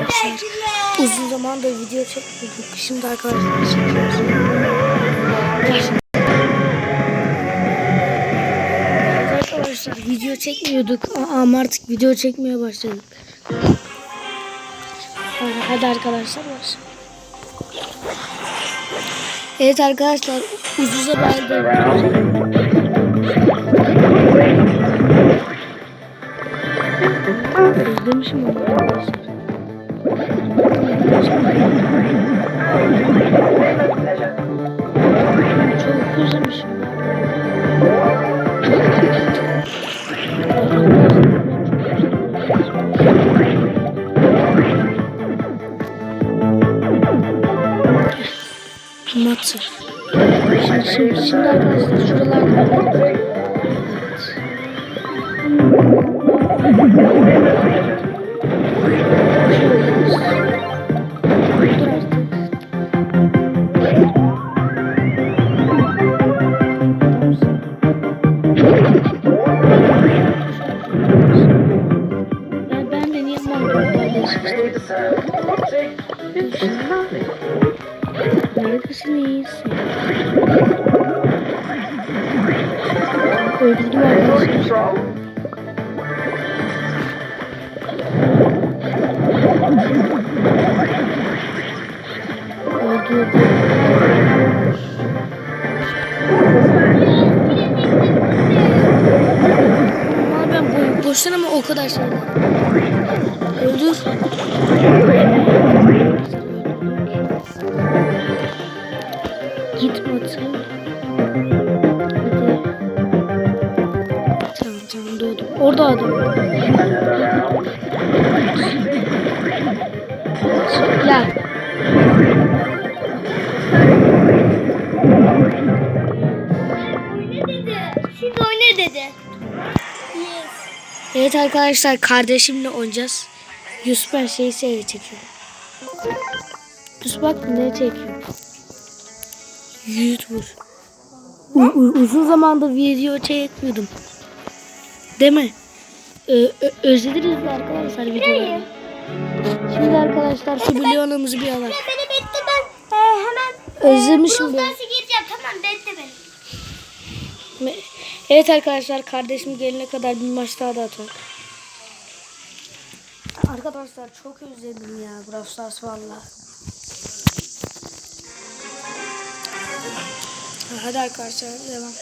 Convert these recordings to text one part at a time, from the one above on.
arkadaşlar. Uzun zamandır video çekmiyorduk. Şimdi arkadaşlar çekiyoruz. Arkadaşlar video çekmiyorduk ama artık video çekmeye başladık. Hadi arkadaşlar başlayalım. Evet arkadaşlar uzun zamandır özlemişim onu Şimdi, şimdi, şimdi arkadaşlar şuralarda Ben, ben de niye Neredesiniz? Öldürdüm arkadaşlar. Öldürdüm. Ama ben bo boşuna mı o kadar şey Öldür. Doğdum. Yes. Evet arkadaşlar kardeşimle oynayacağız. Yusuf her şeyi seyre çekiyor. Yusuf bak ne çekiyor. YouTuber. U- u- uzun zamandır video çekmiyordum. Değil mi? Ee, ö- özlediniz mi arkadaşlar videoları? Şimdi arkadaşlar şu milyonumuzu bir alalım. Beni bekle ben e, hemen Özlemişim Brawl ben. Stars'a gireceğim. Tamam bekle beni. Evet arkadaşlar kardeşim gelene kadar bir maç daha da atalım. Arkadaşlar çok özledim ya Brawl Stars valla. Hadi arkadaşlar devam.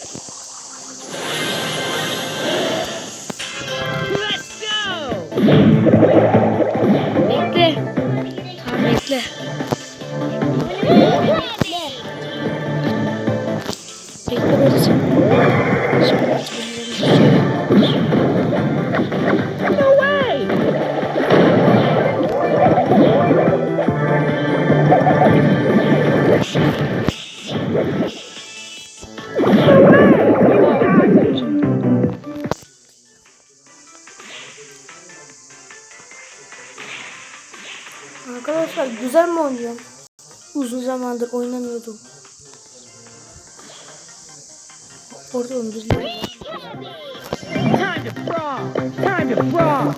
Oynuyorum? Uzun zamandır oynamıyordum. Orada öldürüyor. Time to brawl! Time to brawl!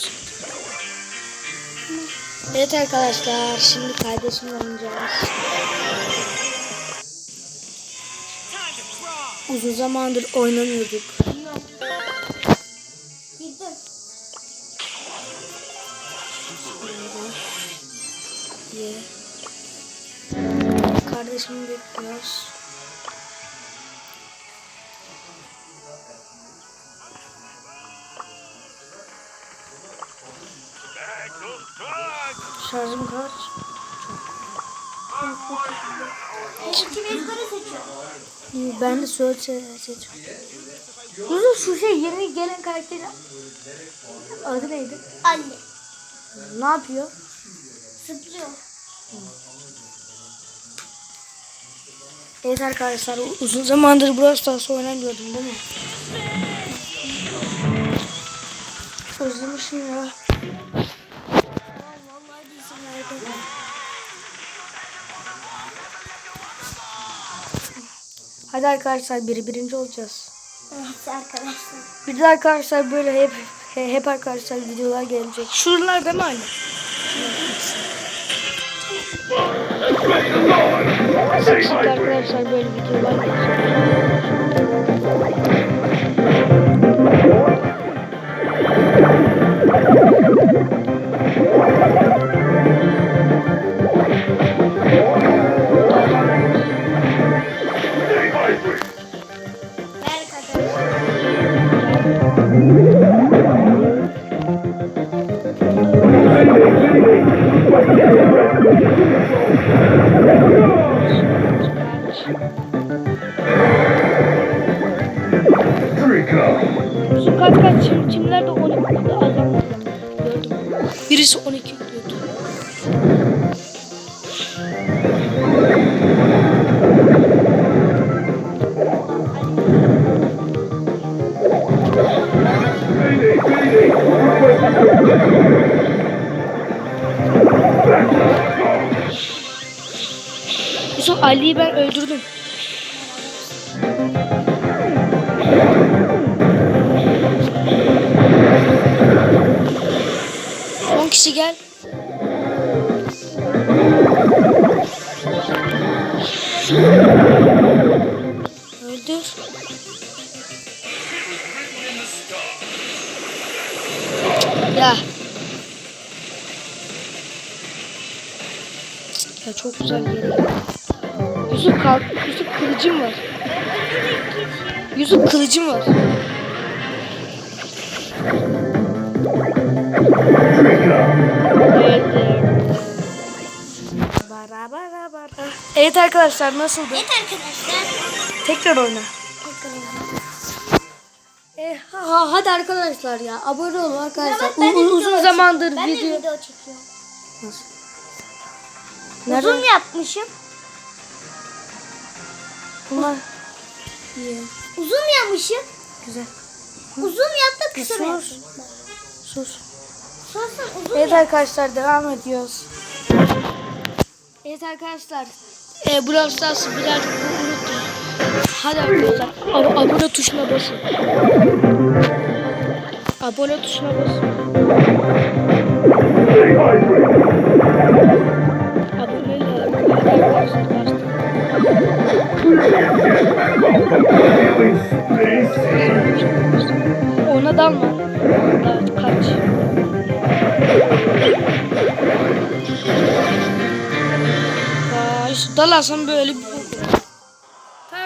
Ölçü. Evet arkadaşlar şimdi kardeşimle oynayacağız. Uzun zamandır oynamıyorduk. Kardeşimi bekliyoruz. Şarjım kaç? Seçiyorum. Ben de söyle seçiyorum. Yusuf şu şey yeni gelen karakterin adı neydi? Anne. Ne yapıyor? Zıplıyor. Evet arkadaşlar uzun zamandır Brawl Stars oynamıyordum değil mi? Özlemişim ya. Hadi arkadaşlar biri birinci olacağız. Evet arkadaşlar. Bir de arkadaşlar böyle hep he- hep arkadaşlar videolar gelecek. Şuralar değil mi anne? Sık arkadaşlar böyle videolar gelecek. Şu kaç kaç çim, çimlerde 12 adam var. Gördüm. Birisi 12 10 kişi gel. Öldür. Ya. Ya çok güzel yere geldi. Yusuf kalk. Yusuf kılıcım var. Yusuf kılıcım var. Bara bara bara. Evet arkadaşlar nasıldı? Evet arkadaşlar. Tekrar oyna. Bakalım. E, ha, hadi arkadaşlar ya abone olun arkadaşlar. Ben de U- video uzun zamandır Ben de video. video çekiyorum. Nasıl? Uzun yapmışım. Bunlar iyi. Uzun yapmışım. Güzel. Uzun yaptım kısa Sus. Sus. Sorsan uzun Evet yap. arkadaşlar devam ediyoruz. Evet arkadaşlar. E, Brawl Stars'ı birazcık unuttum. Hadi arkadaşlar ab- abone tuşuna basın. Abone tuşuna basın. Dalarsan böyle bir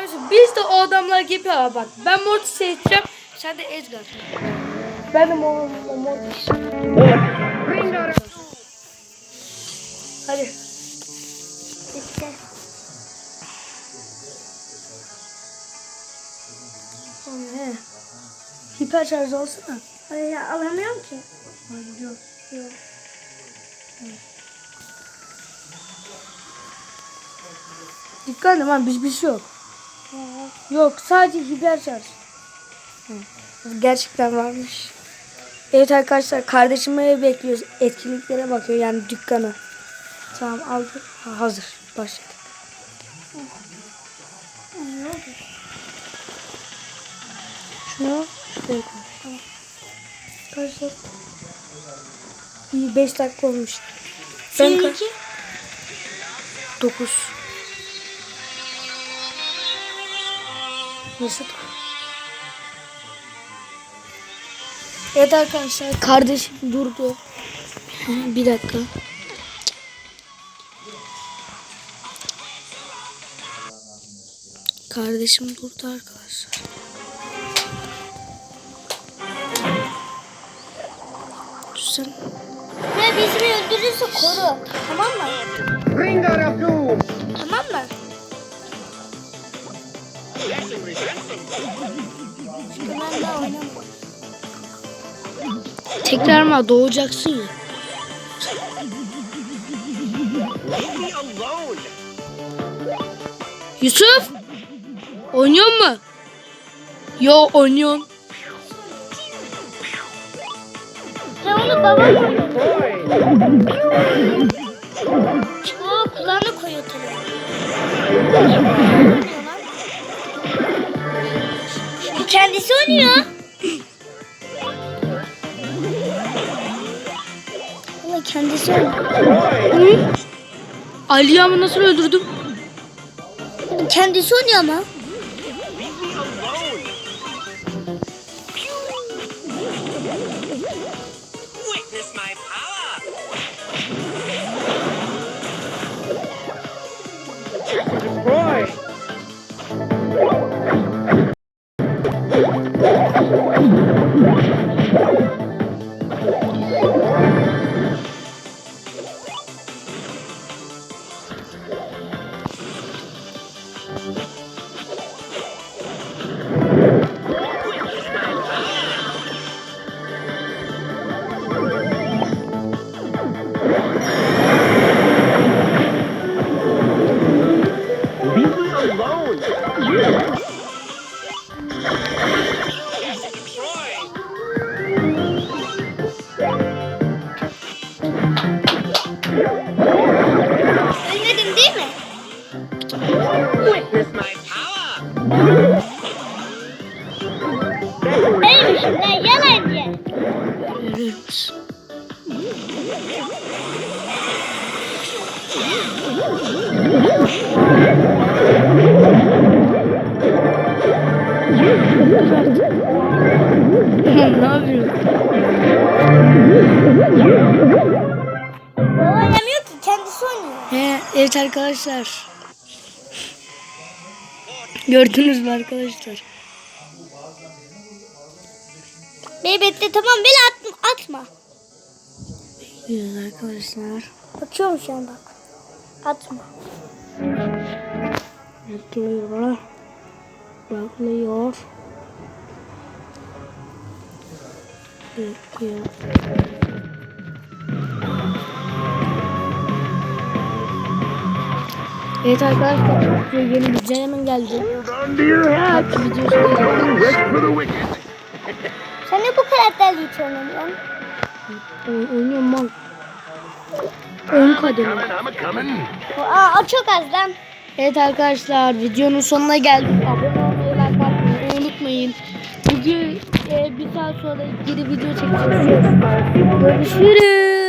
işte biz de o adamlar gibi ama bak ben Mortis seçeceğim sen de Edgar. Ben de Mor Mor- Mortis. Hadi. Bitti. Hiper şarj olsana. Ay, alamıyorum ki. Hayır yok. Yok. Dikkat edin lan bir, bir şey yok. Yok sadece hiper şarj. Gerçekten varmış. Evet arkadaşlar kardeşime bekliyoruz. Etkinliklere bakıyor yani dükkana. Tamam aldı. Ha, hazır. Başladık. Şunu şuraya koy. Arkadaşlar. İyi 5 dakika olmuş. Ben ka- Seninki? 9. Mesut. Evet arkadaşlar kardeşim durdu. Bir dakika. Kardeşim durdu arkadaşlar. Sen Ve bizi öldürürse koru. Tamam mı? Doom. Tamam mı? Tekrar mı doğacaksın ya. Yusuf! Oynuyor mu? Yo oynuyorum. Ha onu babam koyuyor. Aa kulağına koyuyor. Kendisi oynuyor. Ama kendisi oynuyor. Hı? Ali Yağmur'u nasıl öldürdüm? Kendisi oynuyor ama. alone. Yes. ne yapıyorsun? O oynamıyor ki kendisi oynuyor. He, evet arkadaşlar. Gördünüz mü arkadaşlar? Beybette tamam beni atma. atma. Görüyoruz arkadaşlar. Bakıyorum şu an bak. Atma. Bakılıyor. Bakılıyor. Bakıyor. Evet arkadaşlar yeni bir canımın geldi. Videosu. Sen ne bu karakterle hiç oynamıyorsun? Oy- oynuyorum mal. 10 kademe. Aa çok az lan. Evet arkadaşlar videonun sonuna geldik. Abone olmayı, like atmayı unutmayın. Video e, bir saat sonra geri video çekeceğiz. Görüşürüz.